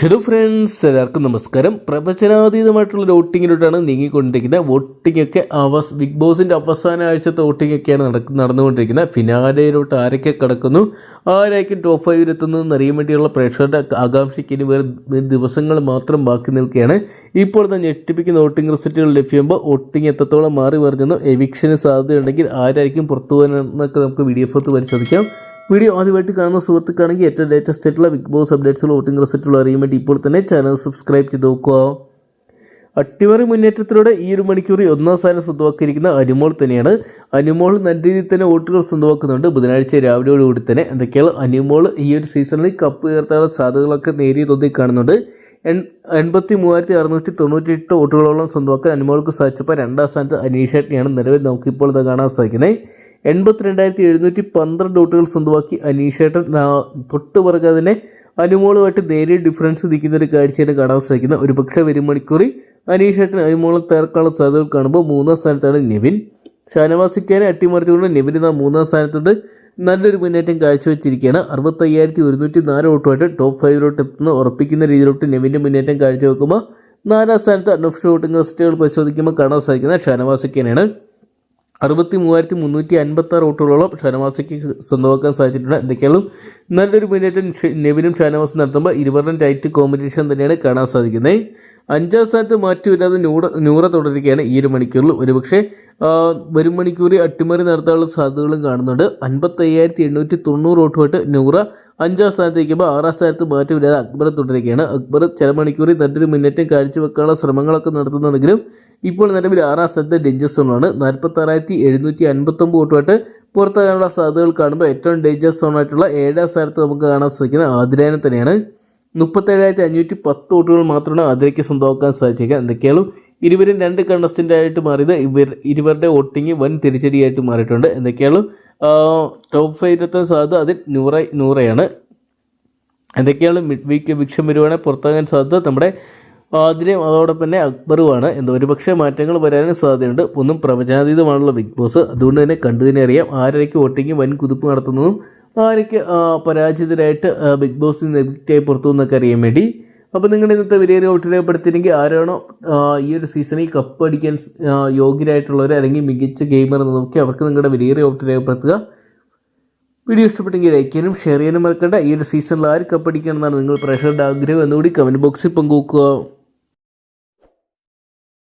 Hello friends എല്ലാവർക്കും നമസ്കാരം. പ്രവചനാതീതമായിട്ടുള്ള വോട്ടിങ്ങിലോട്ടാണ് നീങ്ങിക്കൊണ്ടിരിക്കുന്നത്. Voting ഒക്കെ അവസ് ബിഗ് ബോസിന്റെ അവസാന ആഴ്ചത്തെ വോട്ടിംഗ് ഒക്കെയാണ് നടക്ക നടന്നുകൊണ്ടിരിക്കുന്നത്. ഫിനാലയിലോട്ട് ആരൊക്കെ കിടക്കുന്നു? ആരായിരിക്കും ടോപ്പ് ഫൈവിൽ എത്തുന്നതെന്ന് അറിയാൻ വേണ്ടിയുള്ള പ്രേക്ഷകരുടെ ആകാംക്ഷയ്ക്ക് ഇനി വേറെ ദിവസങ്ങൾ മാത്രം ബാക്കി നിൽക്കുകയാണ്. ഇപ്പോൾ തന്നെ ഞെട്ടിപ്പിക്കുന്ന വോട്ടിംഗ് റിസൾട്ടുകൾ ലഭ്യമാകുമ്പോൾ വോട്ടിംഗ് എത്രത്തോളം മാറി മറിഞ്ഞെന്നും എവിക്ഷന് സാധ്യതയുണ്ടെങ്കിൽ ആരായിരിക്കും പുറത്തു പോകാനെന്നൊക്കെ നമുക്ക് വി ഡി ഫോത്ത് പരിശോധിക്കാം. വീഡിയോ ആദ്യമായിട്ട് കാണുന്ന സുഹൃത്തുക്കാണെങ്കിൽ ഏറ്റവും ലേറ്റസ്റ്റ് ആയിട്ടുള്ള ബിഗ് ബോസ് അപ്ഡേറ്റ്സ് വോട്ടിംഗ് റിസൾട്ടുകൾ അറിയാൻ വേണ്ടി ഇപ്പോൾ തന്നെ ചാനൽ സബ്സ്ക്രൈബ് ചെയ്ത് നോക്കുക. അട്ടിമറി മുന്നേറ്റത്തിലൂടെ ഈ ഒരു മണിക്കൂറിൽ ഒന്നാം സ്ഥാനം സ്വന്തമാക്കിയിരിക്കുന്ന അനുമോൾ തന്നെയാണ്. അനുമോൾ നല്ല രീതിയിൽ തന്നെ വോട്ടുകൾ സ്വന്തമാക്കുന്നുണ്ട്. ബുധനാഴ്ച രാവിലെയോടുകൂടി തന്നെ എന്തൊക്കെയാണ് അനുമോൾ ഈ ഒരു സീസണിൽ കപ്പ് ഉയർത്താനുള്ള സാധ്യതകളൊക്കെ നേരിയ തോതിൽ കാണുന്നുണ്ട്. എൺ എൺപത്തി മൂവായിരത്തി അറുന്നൂറ്റി തൊണ്ണൂറ്റി എട്ട് വോട്ടുകളോളം സ്വന്തമാക്കാൻ അനുമോൾക്ക് സാധിച്ചപ്പോൾ രണ്ടാം സ്ഥാനത്ത് അനീഷേട്ടനെയാണ് നിലവിൽ നമുക്കിപ്പോൾ ഇത് കാണാൻ സാധിക്കുന്നത്. എൺപത്തിരണ്ടായിരത്തി എഴുന്നൂറ്റി പന്ത്രണ്ട് വോട്ടുകൾ സ്വന്തമാക്കി അനീഷേട്ടൻ തൊട്ട് പുറകെ തന്നെ അനുമോളുമായിട്ട് നേരിയ ഡിഫറൻസ് നിൽക്കുന്ന ഒരു കാഴ്ചയാണ് കാണാൻ സാധിക്കുന്നത്. ഒരു പക്ഷേ വരും മണിക്കൂറിൽ അനീഷേട്ടൻ അനുമോളം തേർക്കാനുള്ള സാധ്യതകൾ കാണുമ്പോൾ മൂന്നാം സ്ഥാനത്താണ് നിവിൻ. ഷാനവാസിക്കാരെ അട്ടിമറിച്ചുകൊണ്ട് നിവിൻ ഇതാ മൂന്നാം സ്ഥാനത്തുണ്ട്. നല്ലൊരു മുന്നേറ്റം കാഴ്ചവെച്ചിരിക്കുകയാണ്. അറുപത്തയ്യായിരത്തി ഒരുന്നൂറ്റി നാല് വോട്ടുമായിട്ട് ടോപ്പ് ഫൈവിലോട്ട് എത്തുന്ന ഉറപ്പിക്കുന്ന രീതിയിലോട്ട് നെവിന്റെ മുന്നേറ്റം കാഴ്ച വെക്കുമ്പോൾ നാലാം സ്ഥാനത്ത് അൺഒഫീഷ്യൽ വോട്ടിംഗ് ലിസ്റ്റുകൾ പരിശോധിക്കുമ്പോൾ കാണാൻ സാധിക്കുന്ന ഷാനവാസിക്കാനാണ് അറുപത്തി മൂവായിരത്തി മുന്നൂറ്റി അൻപത്തി ആറ് വോട്ടുകളോളം ഷാനവാസിക്ക് സ്വന്തമാക്കാൻ സാധിച്ചിട്ടുണ്ട്. എന്തൊക്കെയാണ് നല്ലൊരു മുന്നേറ്റം നെവിനും ഷാനവാസും നടത്തുമ്പോൾ ഇരുവരുടെയും ടൈറ്റ് കോമ്പറ്റീഷൻ തന്നെയാണ് കാണാൻ സാധിക്കുന്നത്. അഞ്ചാം സ്ഥാനത്ത് മാറ്റമില്ലാതെ നൂറ നൂറ തുടരുകയാണ് ഈ ഒരു മണിക്കൂറിൽ. ഒരുപക്ഷെ ഒരു വരും മണിക്കൂറിൽ അട്ടിമറി നടത്താനുള്ള സാധ്യതകളും കാണുന്നുണ്ട്. അൻപത്തയ്യായിരത്തി എണ്ണൂറ്റി തൊണ്ണൂറ് വോട്ടുമായിട്ട് നൂറ അഞ്ചാം സ്ഥാനത്തേക്കുമ്പോൾ ആറാം സ്ഥാനത്ത് മാറ്റമില്ലാതെ അക്ബർ തുടരുകയാണ്. അക്ബർ ചില മണിക്കൂറിൽ നല്ലൊരു മുന്നേറ്റം കാഴ്ചവെക്കാനുള്ള ശ്രമങ്ങളൊക്കെ നടത്തുന്നുണ്ടെങ്കിലും ഇപ്പോൾ നിലവിൽ ആറാം സ്ഥാനത്ത് ഡേഞ്ചർ സോണാണ്. നാൽപ്പത്തി ആറായിരത്തി എഴുന്നൂറ്റി അൻപത്തൊമ്പത് വോട്ടുമായിട്ട് പുറത്താകാനുള്ള സാധ്യതകൾ കാണുമ്പോൾ ഏറ്റവും ഡേഞ്ചർ സോണായിട്ടുള്ള ഏഴാം സ്ഥാനത്ത് നമുക്ക് കാണാൻ സാധിക്കുന്ന ആതിരേനെ തന്നെയാണ്. മുപ്പത്തേഴായിരത്തി അഞ്ഞൂറ്റി പത്ത് വോട്ടുകൾ മാത്രമാണ് അതിലേക്ക് സ്വന്തമാക്കാൻ സാധിച്ചേക്കുക എന്തൊക്കെയാണ് ഇരുവരും രണ്ട് കണ്ടസ്റ്റന്റ് ആയിട്ട് മാറിയത് ഇവർ ഇരുവരുടെ വോട്ടിംഗ് വൻ തിരിച്ചടിയായിട്ട് മാറിയിട്ടുണ്ട്. എന്തൊക്കെയാണ് ടോപ്പ് ഫൈവിലെത്താൻ സാധ്യത അതിൽ നൂറ നൂറയാണ്. എന്തൊക്കെയാണ് മിഡ് വീക്ക് വിക്ഷം വരുവാണെങ്കിൽ പുറത്താകാൻ സാധ്യത നമ്മുടെ ആതിരയും അതോടൊപ്പം തന്നെ അക്ബറുമാണ്. എന്താ ഒരുപക്ഷെ മാറ്റങ്ങൾ വരാനും സാധ്യതയുണ്ട്. ഒന്നും പ്രവചനാതീതമാണുള്ള ബിഗ് ബോസ്. അതുകൊണ്ട് തന്നെ കണ്ടു തന്നെ അറിയാം ആരരയ്ക്ക് വോട്ടിങ് വൻ കുതിപ്പ് നടത്തുന്നതും ആരൊക്കെ പരാജിതരായിട്ട് ബിഗ് ബോസിൽ നെഗറ്റീവായി പുറത്തു നിന്നൊക്കെ അറിയാൻ വേണ്ടി. അപ്പോൾ നിങ്ങളുടെ ഇന്നത്തെ വിലയേറെ വോട്ടിനെപ്പെടുത്തിയെങ്കിൽ ആരാണോ ഈ ഒരു സീസണിൽ കപ്പ് അടിക്കാൻ യോഗ്യരായിട്ടുള്ളവർ അല്ലെങ്കിൽ മികച്ച ഗെയിമർ എന്ന് നോക്കി അവർക്ക് നിങ്ങളുടെ വിലയേറെ വോട്ടിനെപ്പെടുത്തുക വീഡിയോ ഇഷ്ടപ്പെട്ടെങ്കിൽ ലൈക്ക് ചെയ്യാനും ഷെയർ ചെയ്യാനും മറക്കണ്ട. ഈ ഒരു സീസണിൽ ആര് കപ്പടിക്കണം എന്നാണ് നിങ്ങൾ പ്രഷറുടെ ആഗ്രഹം. എന്നുകൂടി കമന്റ് ബോക്സിൽ പങ്കുവെക്കുക.